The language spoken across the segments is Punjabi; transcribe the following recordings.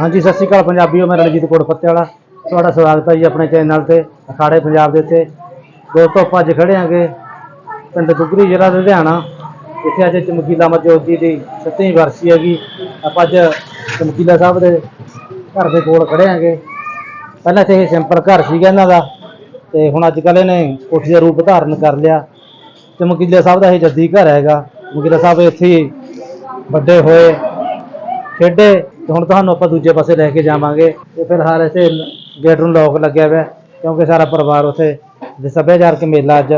ਹਾਂਜੀ, ਸਤਿ ਸ਼੍ਰੀ ਅਕਾਲ ਪੰਜਾਬੀਓ, ਮੈਂ ਰਣਜੀਤ ਕੋਟ ਫੱਤੇ ਵਾਲਾ ਤੁਹਾਡਾ ਸਵਾਗਤ ਹੈ ਜੀ ਆਪਣੇ ਚੈਨਲ ਤੇ, ਅਖਾੜੇ ਪੰਜਾਬ ਦੇ ਉੱਤੇ। ਦੋਸਤੋ, ਆਪਾਂ ਅੱਜ ਖੜੇ ਆਂਗੇ ਪਿੰਡ ਦੁਗਰੀ ਜ਼ਿਲ੍ਹਾ ਲੁਧਿਆਣਾ। ਇੱਥੇ ਅੱਜ ਚਮਕੀਲਾ ਮਰਜੋਤ ਜੀ ਦੀ 7ਵੀਂ ਵਰਸੀ ਹੈਗੀ। ਆਪਾਂ ਅੱਜ ਚਮਕੀਲਾ ਸਾਹਿਬ ਦੇ ਘਰ ਦੇ ਕੋਲ ਖੜੇ ਆਂਗੇ ਪਹਿਲਾਂ ਤੇ ਇਹ ਸਿੰਪਲ ਘਰ ਸੀਗਾ ਇਹਨਾਂ ਦਾ ਤੇ ਹੁਣ ਅੱਜ ਕੱਲ੍ਹ ਇਹਨੇ ਕੋਠੀ ਦਾ ਰੂਪ ਧਾਰਨ ਕਰ ਲਿਆ। ਚਮਕੀਲਾ ਸਾਹਿਬ ਦਾ ਇਹ ਜੱਦੀ ਘਰ ਹੈਗਾ। ਚਮਕੀਲਾ ਸਾਹਿਬ ਇੱਥੇ ਵੱਡੇ ਹੋਏ, ਖੇਡੇ। ਤੇ ਹੁਣ ਤੁਹਾਨੂੰ ਆਪਾਂ ਦੂਜੇ ਪਾਸੇ ਲੈ ਕੇ ਜਾਵਾਂਗੇ ਤੇ ਫਿਲਹਾਲ ਇੱਥੇ ਗੇਟ ਨੂੰ ਲੋਕ ਲੱਗਿਆ ਹੋਇਆ ਹੈ, ਕਿਉਂਕਿ ਸਾਰਾ ਪਰਿਵਾਰ ਉੱਥੇ ਦੇ ਸੱਭਿਆਚਾਰਕ ਮੇਲਾ ਅੱਜ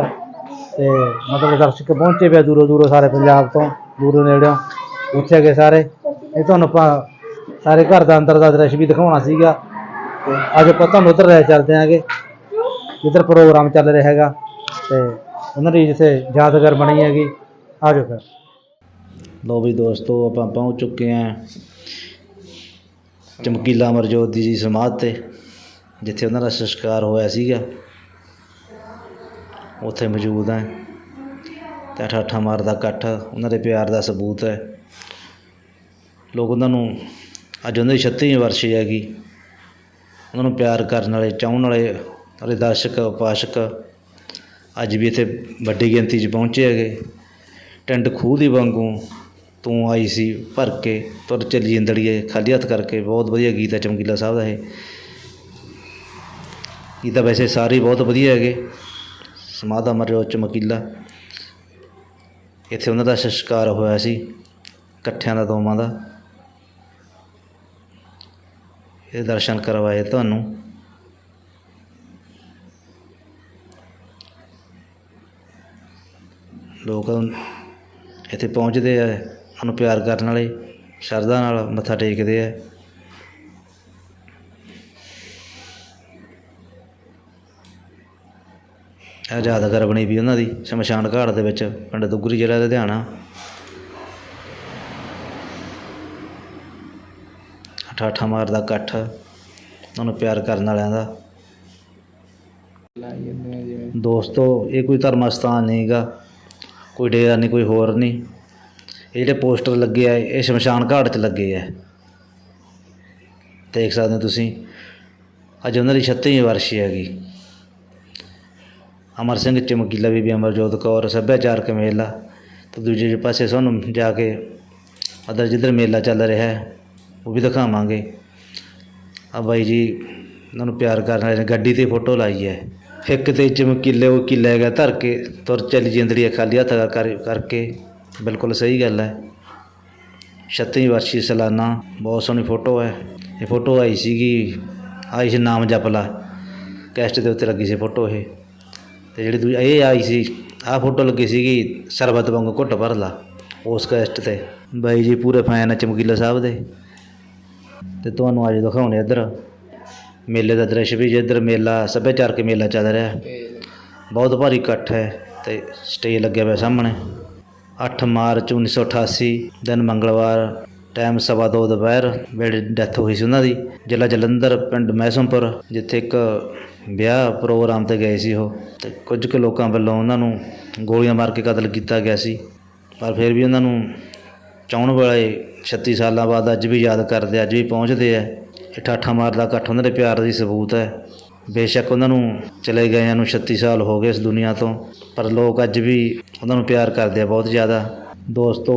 ਤੇ ਮਤਲਬ ਦਰਸ਼ਕ ਪਹੁੰਚੇ ਪਿਆ ਦੂਰੋਂ ਦੂਰੋਂ ਸਾਰੇ ਪੰਜਾਬ ਤੋਂ ਦੂਰੋਂ ਨੇੜਿਓਂ ਉੱਥੇ ਗਏ ਸਾਰੇ। ਇਹ ਤੁਹਾਨੂੰ ਆਪਾਂ ਸਾਰੇ ਘਰ ਦਾ ਅੰਦਰ ਦਾ ਦ੍ਰਿਸ਼ ਵੀ ਦਿਖਾਉਣਾ ਸੀਗਾ। ਤੇ ਅੱਜ ਆਪਾਂ ਤੁਹਾਨੂੰ ਉੱਧਰ ਲੈ ਚੱਲਦੇ ਆਂਗੇ ਜਿੱਧਰ ਪ੍ਰੋਗਰਾਮ ਚੱਲ ਰਿਹਾ ਹੈਗਾ। ਤੇ ਉਹਨਾਂ ਦੀ ਜਿੱਥੇ ਯਾਦਗਾਰ ਬਣੀ ਹੈਗੀ ਆ ਜਾਓ ਫਿਰ। ਲੋ ਵੀ ਦੋਸਤੋ ਆਪਾਂ ਪਹੁੰਚ ਚੁੱਕੇ ਹਾਂ ਚਮਕੀਲਾ ਅਮਰਜੋਤ ਦੀ ਜੀ ਸਮਾਧ ਤੇ, ਜਿੱਥੇ ਉਹਨਾਂ ਦਾ ਸੰਸਕਾਰ ਹੋਇਆ ਸੀਗਾ। ਉੱਥੇ ਮੌਜੂਦ ਹੈ। ਤੇ ਠਾਠਾ ਮਾਰਦਾ ਇਕੱਠ, ਉਹਨਾਂ ਦੇ ਪਿਆਰ ਦਾ ਸਬੂਤ ਹੈ। ਲੋਕ ਉਹਨਾਂ ਨੂੰ, ਅੱਜ ਉਹਨਾਂ ਦੀ 36ਵੀਂ ਵਰਸੀ ਹੈਗੀ। ਉਹਨਾਂ ਨੂੰ ਪਿਆਰ ਕਰਨ ਵਾਲੇ, ਚਾਹਣ ਵਾਲੇ ਅਤੇ ਦਰਸ਼ਕ ਉਪਾਸਕ ਅੱਜ ਵੀ ਇੱਥੇ ਵੱਡੀ ਗਿਣਤੀ 'ਚ ਪਹੁੰਚੇ ਹੈਗੇ। ਟੈਂਟ ਖੂਹ ਦੀ ਵਾਂਗੂ ਤੂੰ ਆਈ ਸੀ ਭਰ ਕੇ, ਤੁਰ ਚੱਲੀ ਜਿੰਦੜੀਏ, ਖਾਲੀ ਹੱਥ ਕਰਕੇ, ਬਹੁਤ ਵਧੀਆ ਗੀਤ ਹੈ ਚਮਕੀਲਾ ਸਾਹਿਬ ਦਾ ਇਹ। ਗੀਤ ਤਾਂ ਵੈਸੇ ਸਾਰੇ ਹੀ ਬਹੁਤ ਵਧੀਆ ਹੈਗੇ। ਸਮਾਧ ਅਮਰਜੋਤ ਚਮਕੀਲਾ। ਇੱਥੇ ਉਹਨਾਂ ਦਾ ਸੰਸਕਾਰ ਹੋਇਆ ਸੀ, ਇਕੱਠਿਆਂ ਦਾ, ਦੋਵਾਂ ਦਾ। ਇਹ ਦਰਸ਼ਨ ਕਰਵਾਏ ਤੁਹਾਨੂੰ। ਲੋਕ ਇੱਥੇ ਪਹੁੰਚਦੇ ਆ। ਉਹਨੂੰ ਪਿਆਰ ਕਰਨ ਵਾਲੇ ਸ਼ਰਧਾ ਨਾਲ ਮੱਥਾ ਟੇਕਦੇ ਹੈ ਇਹ ਯਾਦਗਾਰ ਬਣੀ ਵੀ ਉਹਨਾਂ ਦੀ, ਸ਼ਮਸ਼ਾਨ ਘਾਟ ਦੇ ਵਿੱਚ, ਪਿੰਡ ਦੁੱਗਰੀ ਜ਼ਿਲ੍ਹਾ ਲੁਧਿਆਣਾ। ਠਾਠਾ ਮਾਰਦਾ ਇਕੱਠ, ਉਹਨੂੰ ਪਿਆਰ ਕਰਨ ਵਾਲਿਆਂ ਦਾ। ਦੋਸਤੋ, ਇਹ ਕੋਈ ਧਰਮ ਸਥਾਨ ਨਹੀਂਗਾ ਕੋਈ ਡੇਰਾ ਨਹੀਂ ਕੋਈ ਹੋਰ ਨਹੀਂ ਇਹ ਜਿਹੜੇ ਪੋਸਟਰ ਲੱਗੇ ਆ, ਇਹ ਸ਼ਮਸ਼ਾਨ ਘਾਟ 'ਚ ਲੱਗੇ ਆ। ਦੇਖ ਸਕਦੇ ਹੋ ਤੁਸੀਂ, ਅੱਜ ਉਹਨਾਂ ਦੀ 36ਵੀਂ ਵਰਸ਼ੀ ਹੈਗੀ। ਅਮਰ ਸਿੰਘ ਚਮਕੀਲਾ ਬੀਬੀ ਅਮਰਜੋਤ ਕੌਰ, ਸੱਭਿਆਚਾਰਕ ਮੇਲਾ, ਤੇ ਦੂਜੇ ਪਾਸੇ ਸਾਨੂੰ ਜਾ ਕੇ ਅਦਰ ਜਿੱਧਰ ਮੇਲਾ ਚੱਲ ਰਿਹਾ ਹੈ, ਉਹ ਵੀ ਦਿਖਾਵਾਂਗੇ। ਆ ਬਾਈ ਜੀ, ਉਹਨਾਂ ਨੂੰ ਪਿਆਰ ਕਰਨ ਵਾਲੇ ਗੱਡੀ ਤੇ ਫੋਟੋ ਲਾਈ ਹੈ। ਇੱਕ ਤੇ ਚਮਕੀਲੇ ਉਹ ਕੀ ਲੈ ਧਰ ਕੇ, ਤੁਰ ਚੱਲੀ ਜਿੰਦੜੀ ਖਾਲੀ ਹੱਥ ਕਰ ਕਰਕੇ। ਬਿਲਕੁਲ ਸਹੀ ਗੱਲ ਹੈ। 36ਵੀਂ ਵਰਸ਼ੀ ਸਾਲਾਨਾ ਬਹੁਤ ਸੋਹਣੀ ਫੋਟੋ ਹੈ। ਇਹ ਫੋਟੋ ਆਈ ਸੀਗੀ ਆਈ ਸੀ ਨਾਮ ਜਪ ਲਾ। ਕੈਸਟ ਦੇ ਉੱਤੇ ਲੱਗੀ ਸੀ ਫੋਟੋ ਇਹ। ਤੇ ਜਿਹੜੀ ਦੂਜੀ ਇਹ ਆਈ ਸੀ ਆਹ ਫੋਟੋ ਲੱਗੀ ਸੀਗੀ ਸਰਬਤ ਵਾਂਗੂ ਘੁੱਟ ਭਰ ਲਾ ਉਸ ਕੈਸਟ ਤੇ। ਬਾਈ ਜੀ ਪੂਰੇ ਫੈਨ ਹੈ ਚਮਕੀਲਾ ਸਾਹਿਬ ਦੇ। ਤੇ ਤੁਹਾਨੂੰ ਅੱਜ ਦਿਖਾਉਣੇ ਇੱਧਰ। ਮੇਲੇ ਦਾ ਦ੍ਰਿਸ਼ ਵੀ ਜਿੱਧਰ ਮੇਲਾ ਸੱਭਿਆਚਾਰਕ ਮੇਲਾ ਚੱਲ ਰਿਹਾ। ਬਹੁਤ ਭਾਰੀ ਇਕੱਠ ਹੈ ਤੇ ਸਟੇਜ ਲੱਗਿਆ ਹੋਇਆ ਸਾਹਮਣੇ। 8 ਮਾਰਚ 1988 ਦਿਨ ਮੰਗਲਵਾਰ ਟਾਈਮ ਸਵਾ ਦੋ ਦੁਪਹਿਰ, ਵੇਲੇ ਡੈਥ ਹੋਈ ਸੀ ਉਹਨਾਂ ਦੀ। ਜ਼ਿਲ੍ਹਾ ਜਲੰਧਰ, ਪਿੰਡ ਮੈਸਮਪੁਰ, ਜਿੱਥੇ ਇੱਕ ਵਿਆਹ ਪ੍ਰੋਗਰਾਮ ਤੇ ਗਏ ਸੀ ਉਹ। ਤੇ ਕੁਝ ਕੁ ਲੋਕਾਂ ਵੱਲੋਂ ਉਹਨਾਂ ਨੂੰ ਗੋਲੀਆਂ ਮਾਰ ਕੇ ਕਤਲ ਕੀਤਾ ਗਿਆ ਸੀ। ਪਰ ਫਿਰ ਵੀ ਉਹਨਾਂ ਨੂੰ ਚਾਹੁਣ ਵਾਲੇ 36 ਸਾਲਾਂ ਬਾਅਦ ਅੱਜ ਵੀ ਯਾਦ ਕਰਦੇ, ਅੱਜ ਵੀ ਪਹੁੰਚਦੇ ਆ। ਇਹ ਠਾਠਾ ਮਾਰਦਾ ਇਕੱਠ ਉਹਨਾਂ ਦੇ ਪਿਆਰ ਦੀ ਸਬੂਤ ਹੈ। ਬੇਸ਼ੱਕ ਉਹਨਾਂ ਨੂੰ ਚਲੇ ਗਏ ਨੂੰ 36 ਸਾਲ ਹੋ ਗਏ ਇਸ ਦੁਨੀਆ ਤੋਂ, ਪਰ ਲੋਕ ਅੱਜ ਵੀ ਉਹਨਾਂ ਨੂੰ ਪਿਆਰ ਕਰਦੇ ਆ ਬਹੁਤ ਜ਼ਿਆਦਾ। ਦੋਸਤੋ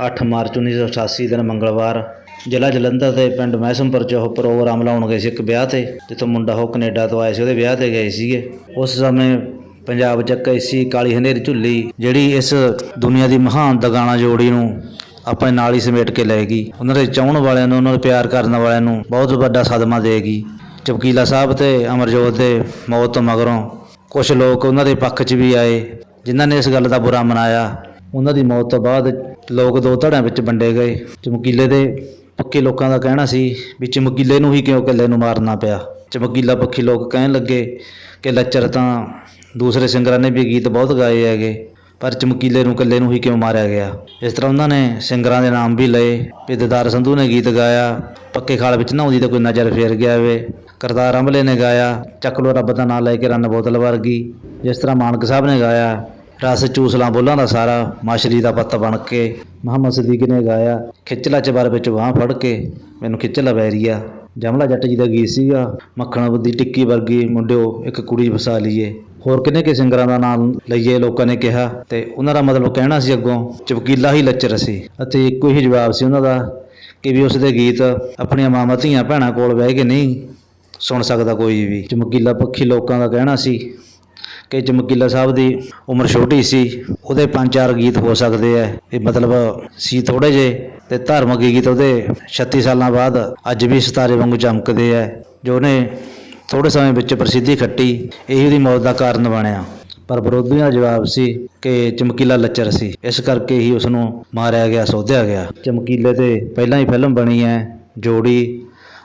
8 ਮਾਰਚ 1988 ਦਿਨ ਮੰਗਲਵਾਰ, ਜ਼ਿਲ੍ਹਾ ਜਲੰਧਰ ਦੇ ਪਿੰਡ ਮਹਿਸਮਪੁਰ 'ਚ ਉਹ ਪ੍ਰੋਗਰਾਮ ਲਾਉਣ ਗਏ ਸੀ ਇੱਕ ਵਿਆਹ ਤੇ, ਜਿੱਥੋਂ ਮੁੰਡਾ ਉਹ ਕੈਨੇਡਾ ਤੋਂ ਆਇਆ ਸੀ, ਉਹਦੇ ਵਿਆਹ ਤੇ ਗਏ ਸੀਗੇ। ਉਸ ਸਮੇਂ ਪੰਜਾਬ 'ਚ ਇੱਕ ਐਸੀ ਕਾਲੀ ਹਨੇਰੀ ਝੁੱਲੀ, ਜਿਹੜੀ ਇਸ ਦੁਨੀਆ ਦੀ ਮਹਾਨ ਦਗਾਣਾ ਜੋੜੀ ਨੂੰ ਆਪਣੇ ਨਾਲ ਹੀ ਸਮੇਟ ਕੇ ਲਏਗੀ ਉਹਨਾਂ ਦੇ ਚਾਹਣ ਵਾਲਿਆਂ ਨੂੰ, ਉਹਨਾਂ ਦੇ ਪਿਆਰ ਕਰਨ ਵਾਲਿਆਂ ਨੂੰ ਬਹੁਤ ਵੱਡਾ ਸਦਮਾ ਦੇਗੀ ਚਮਕੀਲਾ ਸਾਹਿਬ ਤੇ, ਅਮਰਜੋਤ ਦੇ ਮੌਤ ਤੋਂ ਮਗਰੋਂ ਕੁਝ ਲੋਕ ਉਹਨਾਂ ਦੇ ਪੱਖ 'ਚ ਵੀ ਆਏ, ਜਿਨ੍ਹਾਂ ਨੇ ਇਸ ਗੱਲ ਦਾ ਬੁਰਾ ਮਨਾਇਆ। ਉਹਨਾਂ ਦੀ ਮੌਤ ਤੋਂ ਬਾਅਦ ਲੋਕ ਦੋ ਧੜਿਆਂ ਵਿੱਚ ਵੰਡੇ ਗਏ। ਚਮਕੀਲੇ ਦੇ ਪੱਕੇ ਲੋਕਾਂ ਦਾ ਕਹਿਣਾ ਸੀ ਵੀ ਚਮਕੀਲੇ ਨੂੰ ਹੀ ਕਿਉਂ ਇਕੱਲੇ ਨੂੰ ਮਾਰਨਾ ਪਿਆ? ਚਮਕੀਲਾ ਪੱਖੀ ਲੋਕ ਕਹਿਣ ਲੱਗੇ ਕਿ ਲੱਚਰ ਤਾਂ ਦੂਸਰੇ ਸਿੰਗਰਾਂ ਨੇ ਵੀ ਗੀਤ ਬਹੁਤ ਗਾਏ ਹੈਗੇ। ਪਰ ਚਮਕੀਲੇ ਨੂੰ ਇਕੱਲੇ ਨੂੰ ਹੀ ਕਿਉਂ ਮਾਰਿਆ ਗਿਆ? ਇਸ ਤਰ੍ਹਾਂ ਉਹਨਾਂ ਨੇ ਸਿੰਗਰਾਂ ਦੇ ਨਾਮ ਵੀ ਲਏ ਵੀ ਦਦਾਰ ਸੰਧੂ ਨੇ ਗੀਤ ਗਾਇਆ, ਪੱਕੇ ਖਾਲ ਵਿੱਚ ਨਹਾਉਂਦੀ ਤਾਂ ਕੋਈ ਨਜ਼ਰ ਫੇਰ ਗਿਆ ਵੇ ਕਰਤਾਰ ਅੰਬਲੇ ਨੇ ਗਾਇਆ, ਚੱਕ ਲੋ ਰੱਬ ਦਾ ਨਾਮ ਲੈ ਕੇ ਰੰਨ ਬੋਤਲ ਵਰਗੀ। ਜਿਸ ਤਰ੍ਹਾਂ ਮਾਨਕ ਸਾਹਿਬ ਨੇ ਗਾਇਆ, ਰਸ, ਚੂਸਲਾ, ਬੋਲਾਂ ਦਾ ਸਾਰਾ ਮਾਸ਼ਰੀ ਦਾ ਪੱਤ ਬਣ ਕੇ। ਮੁਹੰਮਦ ਸਦੀਕ ਨੇ ਗਾਇਆ, ਖਿੱਚਲਾ ਚਬਾਰ ਵਿੱਚ ਬਾਹ ਫੜ ਕੇ, ਮੈਨੂੰ ਖਿੱਚਲਾ ਵੈਰੀਆ ਜਮਲਾ ਜੱਟ ਜੀ ਦਾ ਗੀਤ ਸੀਗਾ, ਮੱਖਣ ਦੀ ਟਿੱਕੀ ਵਰਗੀ, ਮੁੰਡਿਓ, ਇੱਕ ਕੁੜੀ ਵਸਾ ਲਈਏ। ਹੋਰ ਕਿੰਨੇ ਕਿ ਸਿੰਗਰਾਂ ਦਾ ਨਾਮ ਲਈਏ, ਲੋਕਾਂ ਨੇ ਕਿਹਾ ਤੇ ਉਹਨਾਂ ਦਾ ਮਤਲਬ ਕਹਿਣਾ ਸੀ ਅੱਗੋਂ, ਚਮਕੀਲਾ ਹੀ ਲੱਚਰ ਸੀ। ਅਤੇ ਇੱਕੋ ਹੀ ਜਵਾਬ ਸੀ ਉਹਨਾਂ ਦਾ ਕਿ ਵੀ ਉਸ ਦੇ ਗੀਤ ਆਪਣੀਆਂ ਮਾਵਾਂ, ਧੀਆਂ, ਭੈਣਾਂ ਕੋਲ ਬਹਿ ਕੇ ਨਹੀਂ ਸੁਣ ਸਕਦਾ ਕੋਈ ਵੀ। ਚਮਕੀਲਾ ਪੱਖੀ ਲੋਕਾਂ ਦਾ ਕਹਿਣਾ ਸੀ ਕਿ ਚਮਕੀਲਾ ਸਾਹਿਬ ਦੀ ਉਮਰ ਛੋਟੀ ਸੀ, ਉਹਦੇ ਪੰਜ ਚਾਰ ਗੀਤ ਹੋ ਸਕਦੇ ਐ ਇਹ ਮਤਲਬ ਸੀ ਥੋੜੇ ਜੇ ਤੇ ਧਾਰਮਿਕ ਗੀਤ ਉਹਦੇ 36 ਸਾਲਾਂ ਬਾਅਦ ਅੱਜ ਵੀ ਸਿਤਾਰੇ ਵਾਂਗੂ ਚਮਕਦੇ ਐ ਜੋ ਉਹਨੇ ਥੋੜੇ ਸਮੇਂ ਵਿੱਚ ਪ੍ਰਸਿੱਧੀ ਖੱਟੀ, ਇਹੀ ਉਹਦੀ ਮੌਤ ਦਾ ਕਾਰਨ ਬਣਿਆ। ਪਰ ਵਿਰੋਧੀਆਂ ਦਾ ਜਵਾਬ ਸੀ ਕਿ ਚਮਕੀਲਾ ਲੱਚਰ ਸੀ। ਇਸ ਕਰਕੇ ਹੀ ਉਸ ਨੂੰ ਮਾਰਿਆ ਗਿਆ, ਸੋਧਿਆ ਗਿਆ। ਚਮਕੀਲੇ ਤੇ ਪਹਿਲਾਂ ਹੀ ਫਿਲਮ ਬਣੀ ਹੈ, ਜੋੜੀ,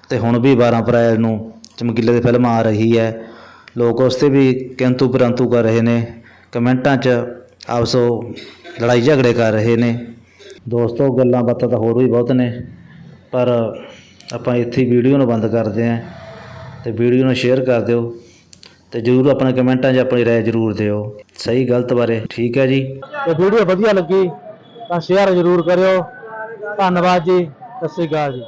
ਤੇ ਹੁਣ ਵੀ 12 ਅਪ੍ਰੈਲ ਨੂੰ ਚਮਕੀਲੇ ਦੀ ਫਿਲਮ ਆ ਰਹੀ ਹੈ। ਲੋਕ ਉਸ ਤੇ ਵੀ ਕਿੰਤੂ ਪਰੰਤੂ ਕਰ ਰਹੇ ਨੇ। ਕਮੈਂਟਾਂ 'ਚ ਆਪਸੋ ਲੜਾਈ ਝਗੜੇ ਕਰ ਰਹੇ ਨੇ। ਦੋਸਤੋ, ਗੱਲਾਂ ਬਾਤਾਂ ਤਾਂ ਹੋਰ ਵੀ ਬਹੁਤ ਨੇ, ਪਰ ਆਪਾਂ ਇੱਥੇ ਵੀਡੀਓ ਨੂੰ ਬੰਦ ਕਰਦੇ ਹਾਂ। ਤੇ ਵੀਡੀਓ ਨੂੰ ਸ਼ੇਅਰ ਕਰ ਦਿਓ ਤੇ ਜਰੂਰ ਆਪਣੇ ਕਮੈਂਟਾਂ 'ਚ ਆਪਣੀ ਰਾਏ ਜਰੂਰ ਦਿਓ। ਸਹੀ ਗਲਤ ਬਾਰੇ। ਠੀਕ ਹੈ ਜੀ? ਤੇ ਵੀਡੀਓ ਵਧੀਆ ਲੱਗੀ ਤਾਂ ਸ਼ੇਅਰ ਜ਼ਰੂਰ ਕਰਿਓ। ਧੰਨਵਾਦ ਜੀ। ਸਤਿ ਸ਼੍ਰੀ ਅਕਾਲ ਜੀ।